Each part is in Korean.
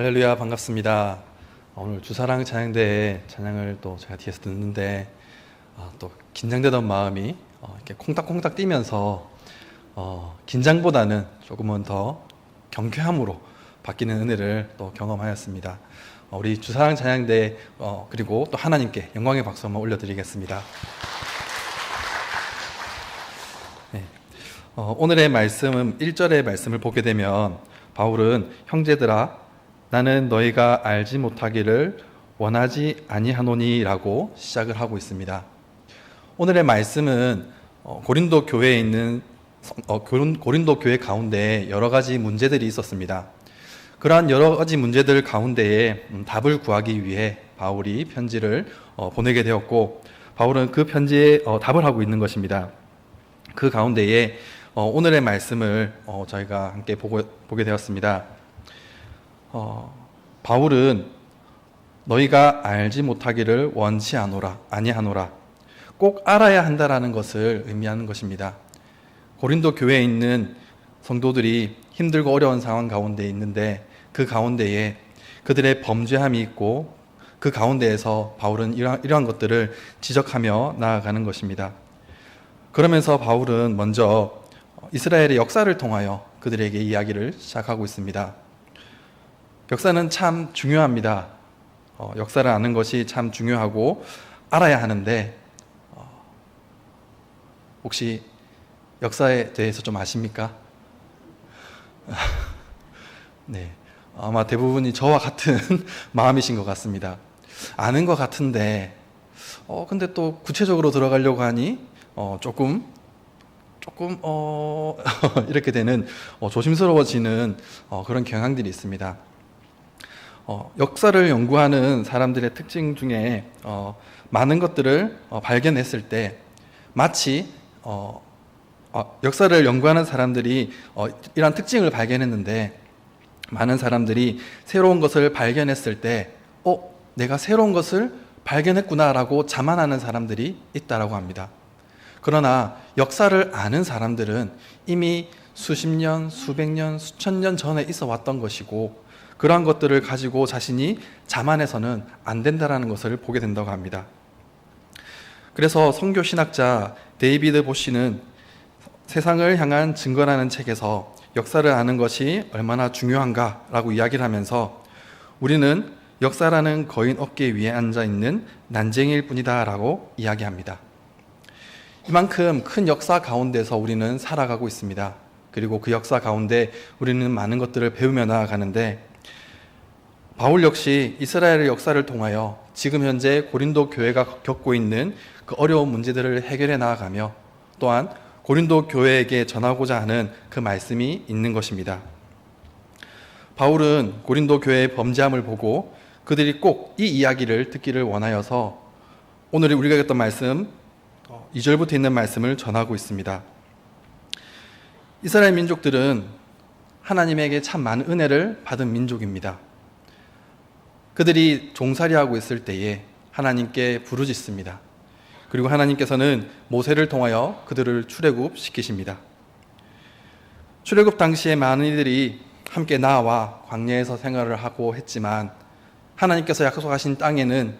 할렐루야 반갑습니다. 오늘 주사랑 찬양대에 찬양을 또 제가 뒤에서 듣는데 아, 또 긴장되던 마음이 어, 이렇게 콩닥콩닥 뛰면서 어, 긴장보다는 조금은 더 경쾌함으로 바뀌는 은혜를 또 경험하였습니다. 어, 우리 주사랑 찬양대 어, 그리고 또 하나님께 영광의 박수 한번 올려드리겠습니다. 네. 어, 오늘의 말씀은 1절의 말씀을 보게 되면 바울은 형제들아 나는 너희가 알지 못하기를 원하지 아니하노니라고 시작을 하고 있습니다. 오늘의 말씀은 어, 고린도 교회에 있는 성- 어, 고린- 고린도 교회 가운데 여러 가지 문제들이 있었습니다. 그러한 여러 가지 문제들 가운데에 음, 답을 구하기 위해 바울이 편지를 어, 보내게 되었고 바울은 그 편지에 어, 답을 하고 있는 것입니다. 그 가운데에 어, 오늘의 말씀을 어, 저희가 함께 보게 되었습니다. 어, 바울은 너희가 알지 못하기를 원치 않노라 아니하노라 꼭 알아야 한다라는 것을 의미하는 것입니다. 고린도 교회에 있는 성도들이 힘들고 어려운 상황 가운데 있는데 그 가운데에 그들의 범죄함이 있고 그 가운데에서 바울은 이러한, 이러한 것들을 지적하며 나아가는 것입니다. 그러면서 바울은 먼저 이스라엘의 역사를 통하여 그들에게 이야기를 시작하고 있습니다. 역사는 참 중요합니다. 어, 역사를 아는 것이 참 중요하고 알아야 하는데 어, 혹시 역사에 대해서 좀 아십니까? 네, 아마 대부분이 저와 같은 마음이신 것 같습니다. 아는 것 같은데, 어 근데 또 구체적으로 들어가려고 하니 어, 조금 조금 어 이렇게 되는 어, 조심스러워지는 어, 그런 경향들이 있습니다. 어, 역사를 연구하는 사람들의 특징 중에 어, 많은 것들을 어, 발견했을 때 마치 어, 어, 역사를 연구하는 사람들이 어, 이러한 특징을 발견했는데 많은 사람들이 새로운 것을 발견했을 때 어, 내가 새로운 것을 발견했구나라고 자만하는 사람들이 있다라고 합니다. 그러나 역사를 아는 사람들은 이미 수십 년, 수백 년, 수천 년 전에 있어 왔던 것이고 그러한 것들을 가지고 자신이 자만해서는 안 된다라는 것을 보게 된다고 합니다. 그래서 성교 신학자 데이비드 보시는 세상을 향한 증거라는 책에서 역사를 아는 것이 얼마나 중요한가라고 이야기를 하면서 우리는 역사라는 거인 어깨 위에 앉아 있는 난쟁이일 뿐이다라고 이야기합니다. 이만큼 큰 역사 가운데서 우리는 살아가고 있습니다. 그리고 그 역사 가운데 우리는 많은 것들을 배우며 나아가는데 바울 역시 이스라엘의 역사를 통하여 지금 현재 고린도 교회가 겪고 있는 그 어려운 문제들을 해결해 나아가며 또한 고린도 교회에게 전하고자 하는 그 말씀이 있는 것입니다. 바울은 고린도 교회의 범죄함을 보고 그들이 꼭 이 이야기를 듣기를 원하여서 오늘 우리가 읽었던 말씀 2절부터 있는 말씀을 전하고 있습니다. 이스라엘 민족들은 하나님에게 참 많은 은혜를 받은 민족입니다. 그들이 종살이하고 있을 때에 하나님께 부르짖습니다. 그리고 하나님께서는 모세를 통하여 그들을 출애굽 시키십니다. 출애굽 당시에 많은 이들이 함께 나와 광야에서 생활을 하고 했지만 하나님께서 약속하신 땅에는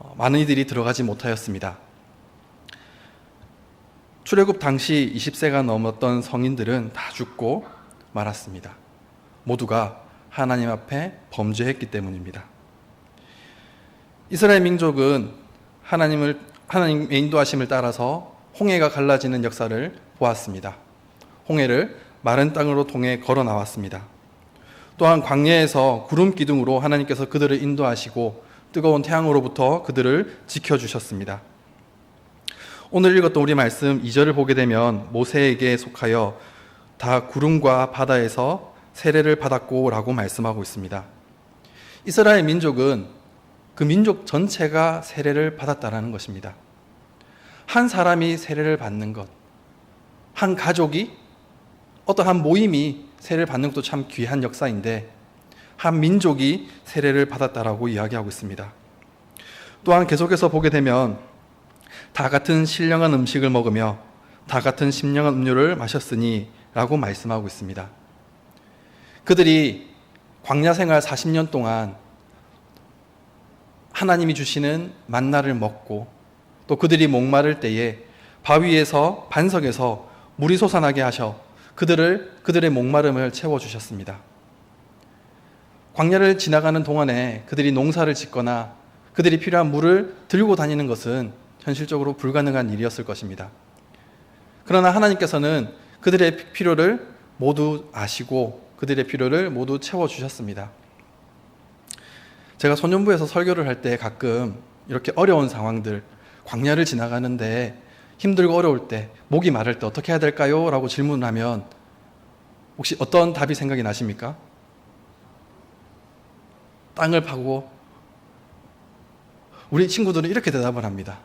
어, 많은 이들이 들어가지 못하였습니다. 출애굽 당시 20세가 넘었던 성인들은 다 죽고 말았습니다. 모두가 하나님 앞에 범죄했기 때문입니다. 이스라엘 민족은 하나님을 하나님의 인도하심을 따라서 홍해가 갈라지는 역사를 보았습니다. 홍해를 마른 땅으로 통해 걸어 나왔습니다. 또한 광야에서 구름 기둥으로 하나님께서 그들을 인도하시고 뜨거운 태양으로부터 그들을 지켜 주셨습니다. 오늘 읽었던 우리 말씀 2절을 보게 되면 모세에게 속하여 다 구름과 바다에서 세례를 받았고라고 말씀하고 있습니다. 이스라엘 민족은 그 민족 전체가 세례를 받았다라는 것입니다. 한 사람이 세례를 받는 것, 한 가족이 어떤 한 모임이 세례를 받는 것도 참 귀한 역사인데 한 민족이 세례를 받았다라고 이야기하고 있습니다. 또한 계속해서 보게 되면 다 같은 신령한 음식을 먹으며 다 같은 신령한 음료를 마셨으니 라고 말씀하고 있습니다. 그들이 광야 생활 40년 동안 하나님이 주시는 만나를 먹고 또 그들이 목마를 때에 바위에서 반석에서 물이 솟아나게 하셔 그들을 그들의 목마름을 채워 주셨습니다. 광야를 지나가는 동안에 그들이 농사를 짓거나 그들이 필요한 물을 들고 다니는 것은 현실적으로 불가능한 일이었을 것입니다. 그러나 하나님께서는 그들의 필요를 모두 아시고 그들의 필요를 모두 채워 주셨습니다. 제가 소년부에서 설교를 할 때 가끔 이렇게 어려운 상황들, 광야를 지나가는데 힘들고 어려울 때, 목이 마를 때 어떻게 해야 될까요? 라고 질문을 하면 혹시 어떤 답이 생각이 나십니까? 땅을 파고 우리 친구들은 이렇게 대답을 합니다.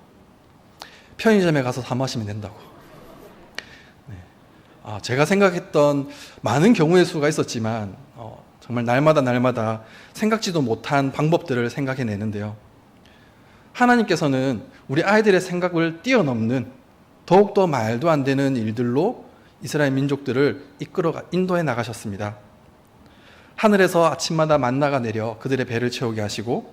편의점에 가서 사 마시면 된다고. 네. 아, 제가 생각했던 많은 경우의 수가 있었지만 어, 정말 날마다 날마다 생각지도 못한 방법들을 생각해내는데요. 하나님께서는 우리 아이들의 생각을 뛰어넘는 더욱더 말도 안 되는 일들로 이스라엘 민족들을 이끌어 인도해 나가셨습니다. 하늘에서 아침마다 만나가 내려 그들의 배를 채우게 하시고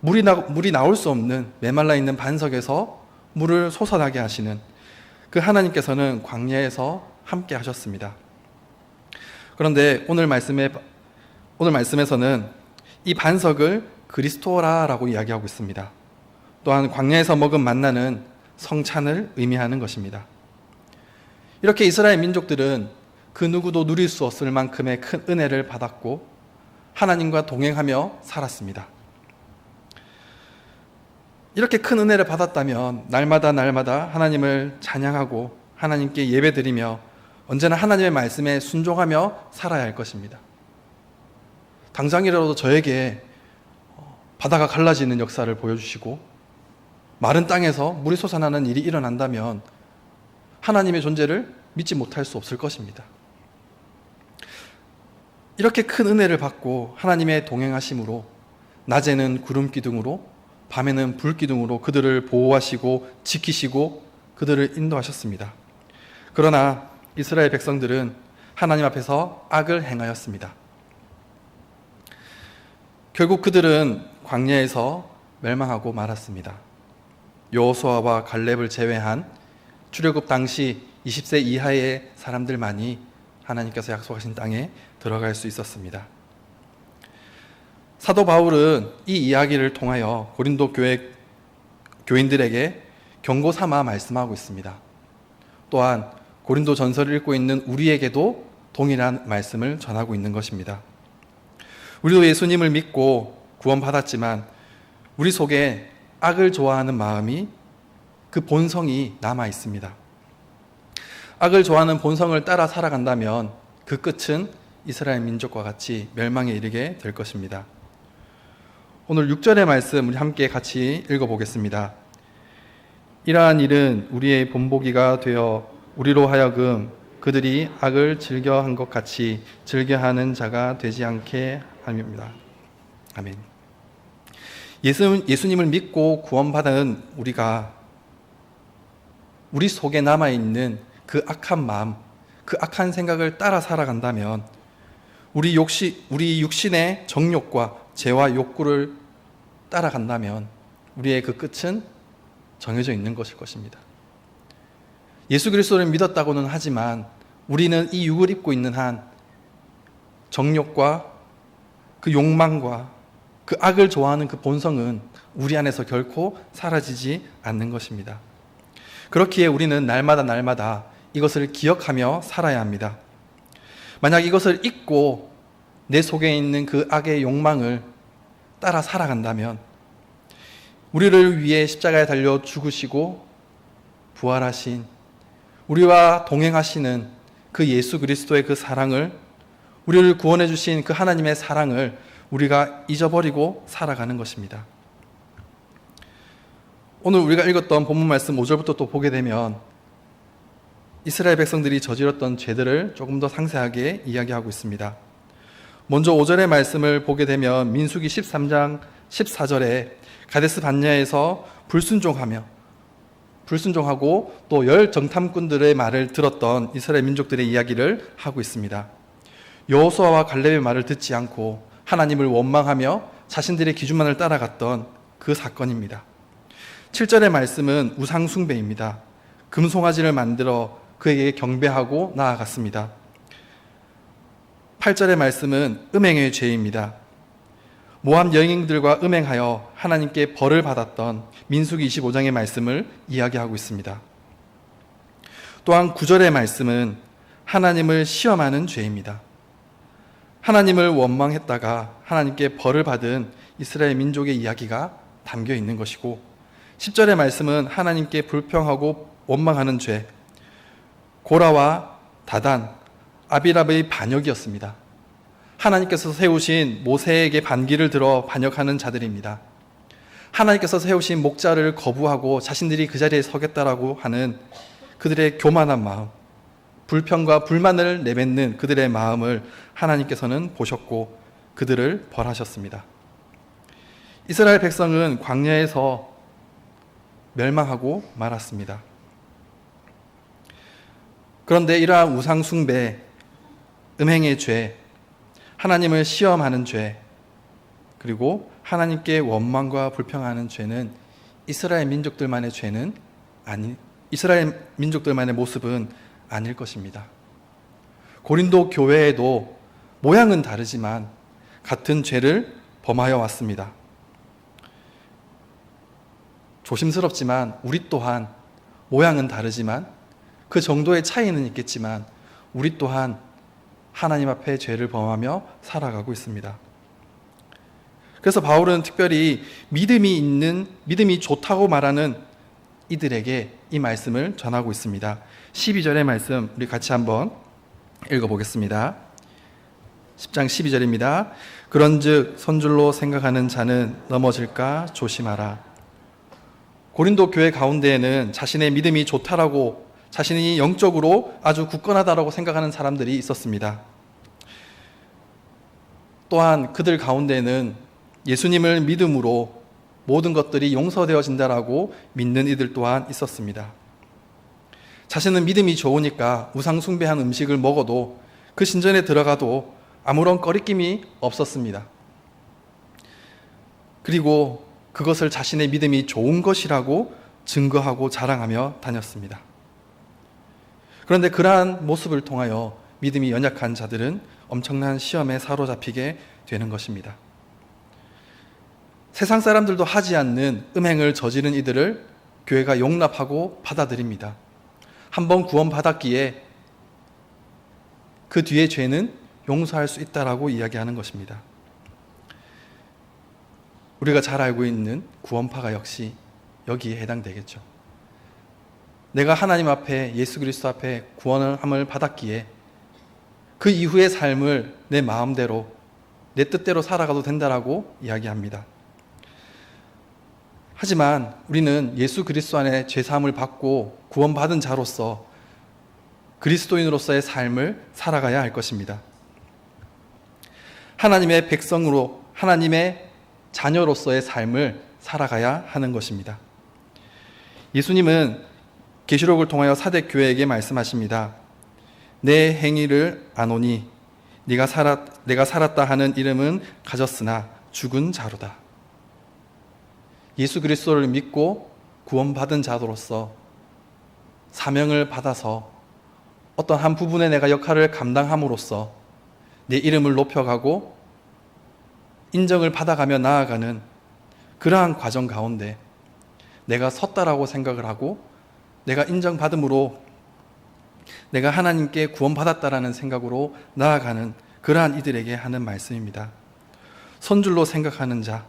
물이, 나, 물이 나올 수 없는 메말라 있는 반석에서 물을 솟아나게 하시는 그 하나님께서는 광야에서 함께 하셨습니다. 그런데 오늘 말씀에 오늘 말씀에서는 이 반석을 그리스도라라고 이야기하고 있습니다. 또한 광야에서 먹은 만나는 성찬을 의미하는 것입니다. 이렇게 이스라엘 민족들은 그 누구도 누릴 수 없을 만큼의 큰 은혜를 받았고 하나님과 동행하며 살았습니다. 이렇게 큰 은혜를 받았다면 날마다 날마다 하나님을 찬양하고 하나님께 예배드리며 언제나 하나님의 말씀에 순종하며 살아야 할 것입니다. 당장이라도 저에게 바다가 갈라지는 역사를 보여주시고 마른 땅에서 물이 솟아나는 일이 일어난다면 하나님의 존재를 믿지 못할 수 없을 것입니다. 이렇게 큰 은혜를 받고 하나님의 동행하심으로 낮에는 구름 기둥으로 밤에는 불 기둥으로 그들을 보호하시고 지키시고 그들을 인도하셨습니다. 그러나 이스라엘 백성들은 하나님 앞에서 악을 행하였습니다. 결국 그들은 광야에서 멸망하고 말았습니다. 여호수아와 갈렙을 제외한 출애굽 당시 20세 이하의 사람들만이 하나님께서 약속하신 땅에 들어갈 수 있었습니다. 사도 바울은 이 이야기를 통하여 고린도 교회 교인들에게 경고 삼아 말씀하고 있습니다. 또한 고린도 전서를 읽고 있는 우리에게도 동일한 말씀을 전하고 있는 것입니다. 우리도 예수님을 믿고 구원받았지만 우리 속에 악을 좋아하는 마음이 그 본성이 남아 있습니다. 악을 좋아하는 본성을 따라 살아간다면 그 끝은 이스라엘 민족과 같이 멸망에 이르게 될 것입니다. 오늘 6절의 말씀 우리 함께 같이 읽어보겠습니다. 이러한 일은 우리의 본보기가 되어 우리로 하여금 그들이 악을 즐겨한 것 같이 즐겨하는 자가 되지 않게 함입니다. 아멘. 예수, 예수님을 믿고 구원받은 우리가 우리 속에 남아있는 그 악한 마음, 그 악한 생각을 따라 살아간다면 우리 욕심, 우리 육신의 정욕과 죄와 욕구를 따라간다면 우리의 그 끝은 정해져 있는 것일 것입니다. 예수 그리스도를 믿었다고는 하지만 우리는 이 육을 입고 있는 한 정욕과 그 욕망과 그 악을 좋아하는 그 본성은 우리 안에서 결코 사라지지 않는 것입니다. 그렇기에 우리는 날마다 날마다 이것을 기억하며 살아야 합니다. 만약 이것을 잊고 내 속에 있는 그 악의 욕망을 따라 살아간다면 우리를 위해 십자가에 달려 죽으시고 부활하신 우리와 동행하시는 그 예수 그리스도의 그 사랑을 우리를 구원해 주신 그 하나님의 사랑을 우리가 잊어버리고 살아가는 것입니다. 오늘 우리가 읽었던 본문 말씀 5절부터 또 보게 되면 이스라엘 백성들이 저질렀던 죄들을 조금 더 상세하게 이야기하고 있습니다. 먼저 5절의 말씀을 보게 되면 민수기 13장 14절에 가데스 반야에서 불순종하며 불순종하고 또 열 정탐꾼들의 말을 들었던 이스라엘 민족들의 이야기를 하고 있습니다. 여호수아와 갈렙의 말을 듣지 않고 하나님을 원망하며 자신들의 기준만을 따라갔던 그 사건입니다. 7절의 말씀은 우상 숭배입니다. 금송아지를 만들어 그에게 경배하고 나아갔습니다. 8절의 말씀은 음행의 죄입니다. 모함 여인들과 음행하여 하나님께 벌을 받았던 민수기 25장의 말씀을 이야기하고 있습니다. 또한 9절의 말씀은 하나님을 시험하는 죄입니다. 하나님을 원망했다가 하나님께 벌을 받은 이스라엘 민족의 이야기가 담겨 있는 것이고 10절의 말씀은 하나님께 불평하고 원망하는 죄 고라와 다단 아비랍의 반역이었습니다. 하나님께서 세우신 모세에게 반기를 들어 반역하는 자들입니다. 하나님께서 세우신 목자를 거부하고 자신들이 그 자리에 서겠다라고 하는 그들의 교만한 마음, 불평과 불만을 내뱉는 그들의 마음을 하나님께서는 보셨고 그들을 벌하셨습니다. 이스라엘 백성은 광야에서 멸망하고 말았습니다. 그런데 이러한 우상숭배, 음행의 죄, 하나님을 시험하는 죄, 그리고 하나님께 원망과 불평하는 죄는 이스라엘 민족들만의 죄는 아니, 이스라엘 민족들만의 모습은 아닐 것입니다. 고린도 교회에도 모양은 다르지만 같은 죄를 범하여 왔습니다. 조심스럽지만 우리 또한 모양은 다르지만 그 정도의 차이는 있겠지만 우리 또한 하나님 앞에 죄를 범하며 살아가고 있습니다. 그래서 바울은 특별히 믿음이 있는, 믿음이 좋다고 말하는 이들에게 이 말씀을 전하고 있습니다. 12절의 말씀 우리 같이 한번 읽어보겠습니다. 10장 12절입니다. 그런 즉 선줄로 생각하는 자는 넘어질까 조심하라. 고린도 교회 가운데에는 자신의 믿음이 좋다라고 자신이 영적으로 아주 굳건하다라고 생각하는 사람들이 있었습니다. 또한 그들 가운데는 예수님을 믿음으로 모든 것들이 용서되어진다라고 믿는 이들 또한 있었습니다. 자신은 믿음이 좋으니까 우상숭배한 음식을 먹어도 그 신전에 들어가도 아무런 꺼리낌이 없었습니다. 그리고 그것을 자신의 믿음이 좋은 것이라고 증거하고 자랑하며 다녔습니다. 그런데 그러한 모습을 통하여 믿음이 연약한 자들은 엄청난 시험에 사로잡히게 되는 것입니다. 세상 사람들도 하지 않는 음행을 저지른 이들을 교회가 용납하고 받아들입니다. 한번 구원받았기에 그 뒤의 죄는 용서할 수 있다라고 이야기하는 것입니다. 우리가 잘 알고 있는 구원파가 역시 여기에 해당되겠죠. 내가 하나님 앞에 예수 그리스도 앞에 구원함을 받았기에 그 이후의 삶을 내 마음대로 내 뜻대로 살아가도 된다라고 이야기합니다. 하지만 우리는 예수 그리스도 안에 죄 사함을 받고 구원받은 자로서 그리스도인으로서의 삶을 살아가야 할 것입니다. 하나님의 백성으로 하나님의 자녀로서의 삶을 살아가야 하는 것입니다. 예수님은 계시록을 통하여 사대 교회에게 말씀하십니다. 내 행위를 아노니 네가 살았 내가 살았다 하는 이름은 가졌으나 죽은 자로다. 예수 그리스도를 믿고 구원받은 자로서 사명을 받아서 어떤 한 부분에 내가 역할을 감당함으로써 내 이름을 높여가고 인정을 받아가며 나아가는 그러한 과정 가운데 내가 섰다라고 생각을 하고 내가 인정받음으로 내가 하나님께 구원받았다라는 생각으로 나아가는 그러한 이들에게 하는 말씀입니다. 선줄로 생각하는 자,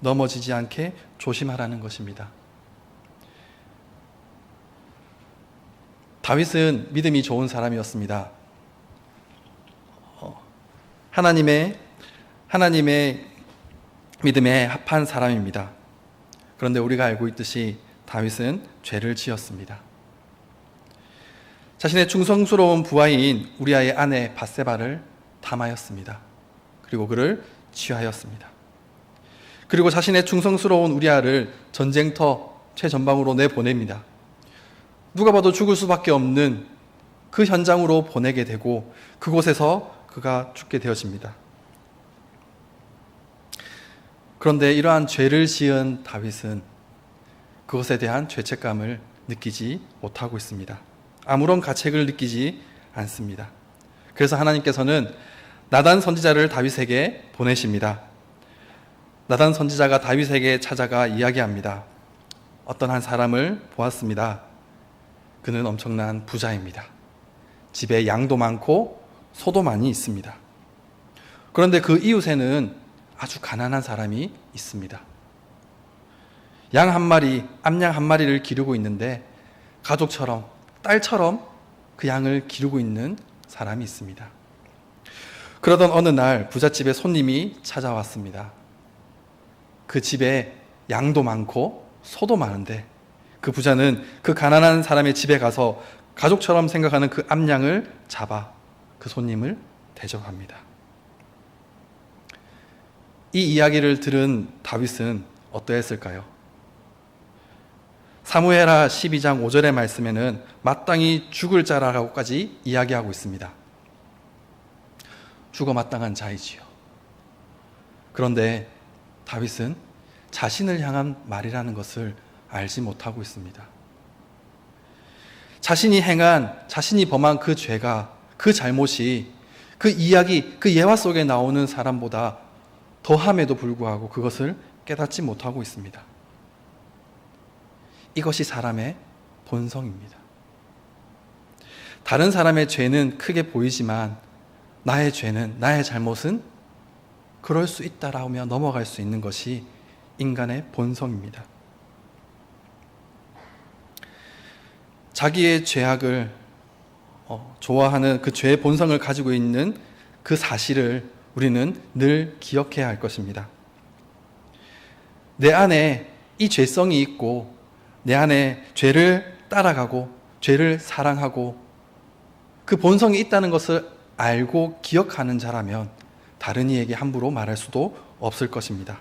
넘어지지 않게 조심하라는 것입니다. 다윗은 믿음이 좋은 사람이었습니다. 어, 하나님의 하나님의 믿음에 합한 사람입니다. 그런데 우리가 알고 있듯이 다윗은 죄를 지었습니다. 자신의 충성스러운 부하인 우리아의 아내 바세바를 탐하였습니다. 그리고 그를 취하였습니다. 그리고 자신의 충성스러운 우리아를 전쟁터 최전방으로 내보냅니다. 누가 봐도 죽을 수밖에 없는 그 현장으로 보내게 되고 그곳에서 그가 죽게 되어집니다. 그런데 이러한 죄를 지은 다윗은 그것에 대한 죄책감을 느끼지 못하고 있습니다. 아무런 가책을 느끼지 않습니다. 그래서 하나님께서는 나단 선지자를 다윗에게 보내십니다. 나단 선지자가 다윗에게 찾아가 이야기합니다. 어떤 한 사람을 보았습니다. 그는 엄청난 부자입니다. 집에 양도 많고 소도 많이 있습니다. 그런데 그 이웃에는 아주 가난한 사람이 있습니다. 양 한 마리, 암양 한 마리를 기르고 있는데 가족처럼, 딸처럼 그 양을 기르고 있는 사람이 있습니다. 그러던 어느 날 부잣집에 손님이 찾아왔습니다. 그 집에 양도 많고 소도 많은데 그 부자는 그 가난한 사람의 집에 가서 가족처럼 생각하는 그 암양을 잡아 그 손님을 대접합니다. 이 이야기를 들은 다윗은 어떠했을까요? 사무엘하 12장 5절의 말씀에는 마땅히 죽을 자라고까지 이야기하고 있습니다. 죽어 마땅한 자이지요. 그런데 다윗은 자신을 향한 말이라는 것을 알지 못하고 있습니다. 자신이 행한, 자신이 범한 그 죄가, 그 잘못이 그 이야기, 그 예화 속에 나오는 사람보다 더함에도 불구하고 그것을 깨닫지 못하고 있습니다. 이것이 사람의 본성입니다. 다른 사람의 죄는 크게 보이지만 나의 죄는, 나의 잘못은 그럴 수 있다라며 넘어갈 수 있는 것이 인간의 본성입니다. 자기의 죄악을 어, 좋아하는 그 죄의 본성을 가지고 있는 그 사실을 우리는 늘 기억해야 할 것입니다. 내 안에 이 죄성이 있고 내 안에 죄를 따라가고 죄를 사랑하고 그 본성이 있다는 것을 알고 기억하는 자라면 다른 이에게 함부로 말할 수도 없을 것입니다.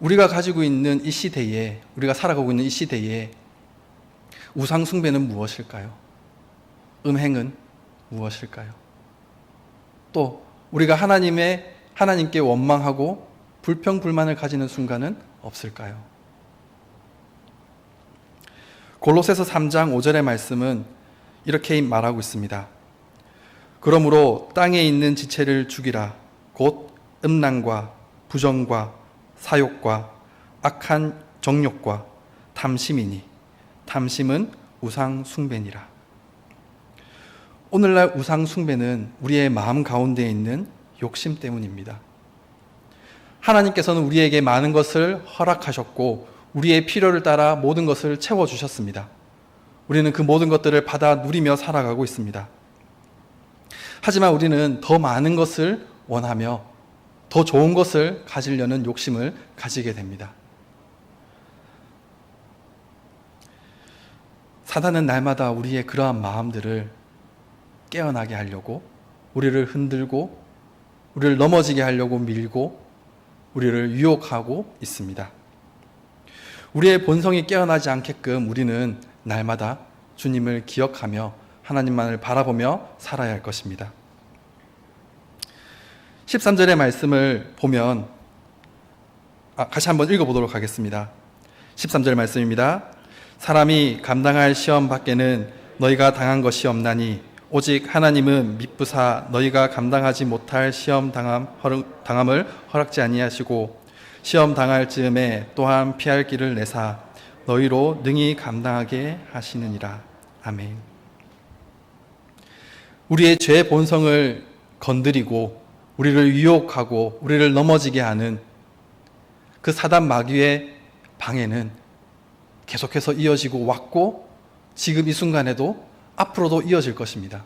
우리가 가지고 있는 이 시대에, 우리가 살아가고 있는 이 시대에 우상 숭배는 무엇일까요? 음행은 무엇일까요? 또 우리가 하나님의 하나님께 원망하고 불평 불만을 가지는 순간은 없을까요? 골로새서 3장 5절의 말씀은 이렇게 말하고 있습니다. 그러므로 땅에 있는 지체를 죽이라 곧 음란과 부정과 사욕과 악한 정욕과 탐심이니 탐심은 우상 숭배니라. 오늘날 우상 숭배는 우리의 마음 가운데 있는 욕심 때문입니다. 하나님께서는 우리에게 많은 것을 허락하셨고 우리의 필요를 따라 모든 것을 채워 주셨습니다. 우리는 그 모든 것들을 받아 누리며 살아가고 있습니다. 하지만 우리는 더 많은 것을 원하며 더 좋은 것을 가지려는 욕심을 가지게 됩니다. 사단은 날마다 우리의 그러한 마음들을 깨어나게 하려고 우리를 흔들고 우리를 넘어지게 하려고 밀고 우리를 유혹하고 있습니다. 우리의 본성이 깨어나지 않게끔 우리는 날마다 주님을 기억하며 하나님만을 바라보며 살아야 할 것입니다. 13절의 말씀을 보면 아, 같이 한번 읽어보도록 하겠습니다. 13절 말씀입니다. 사람이 감당할 시험 밖에는 너희가 당한 것이 없나니 오직 하나님은 미쁘사 너희가 감당하지 못할 시험 당함, 당함을 허락지 아니하시고 시험 당할 즈음에 또한 피할 길을 내사 너희로 능히 감당하게 하시느니라. 아멘. 우리의 죄 본성을 건드리고 우리를 유혹하고 우리를 넘어지게 하는 그 사단 마귀의 방해는 계속해서 이어지고 왔고 지금 이 순간에도 앞으로도 이어질 것입니다.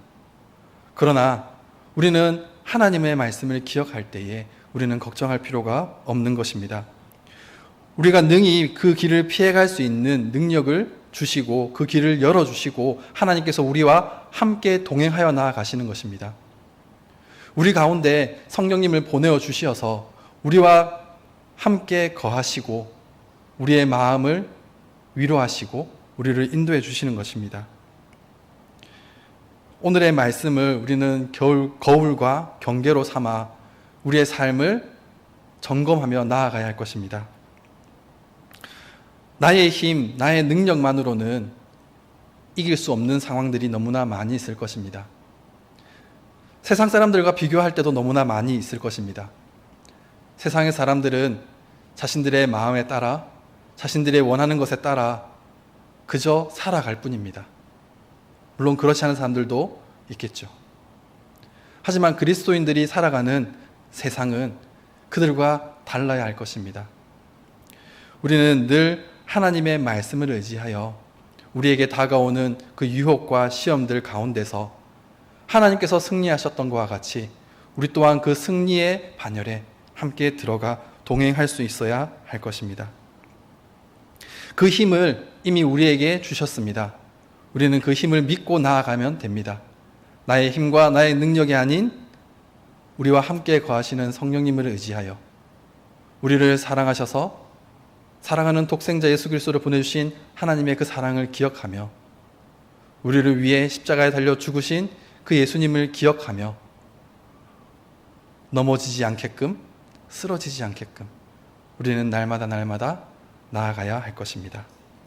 그러나 우리는 하나님의 말씀을 기억할 때에 우리는 걱정할 필요가 없는 것입니다. 우리가 능히 그 길을 피해갈 수 있는 능력을 주시고 그 길을 열어주시고 하나님께서 우리와 함께 동행하여 나아가시는 것입니다. 우리 가운데 성령님을 보내어 주시어서 우리와 함께 거하시고 우리의 마음을 위로하시고 우리를 인도해 주시는 것입니다. 오늘의 말씀을 우리는 겨울, 거울과 경계로 삼아 우리의 삶을 점검하며 나아가야 할 것입니다. 나의 힘, 나의 능력만으로는 이길 수 없는 상황들이 너무나 많이 있을 것입니다. 세상 사람들과 비교할 때도 너무나 많이 있을 것입니다. 세상의 사람들은 자신들의 마음에 따라 자신들의 원하는 것에 따라 그저 살아갈 뿐입니다. 물론 그렇지 않은 사람들도 있겠죠. 하지만 그리스도인들이 살아가는 세상은 그들과 달라야 할 것입니다. 우리는 늘 하나님의 말씀을 의지하여 우리에게 다가오는 그 유혹과 시험들 가운데서 하나님께서 승리하셨던 것과 같이 우리 또한 그 승리의 반열에 함께 들어가 동행할 수 있어야 할 것입니다. 그 힘을 이미 우리에게 주셨습니다. 우리는 그 힘을 믿고 나아가면 됩니다. 나의 힘과 나의 능력이 아닌 우리와 함께 거하시는 성령님을 의지하여 우리를 사랑하셔서 사랑하는 독생자 예수 그리스도를 보내주신 하나님의 그 사랑을 기억하며 우리를 위해 십자가에 달려 죽으신 그 예수님을 기억하며 넘어지지 않게끔 쓰러지지 않게끔 우리는 날마다 날마다 나아가야 할 것입니다.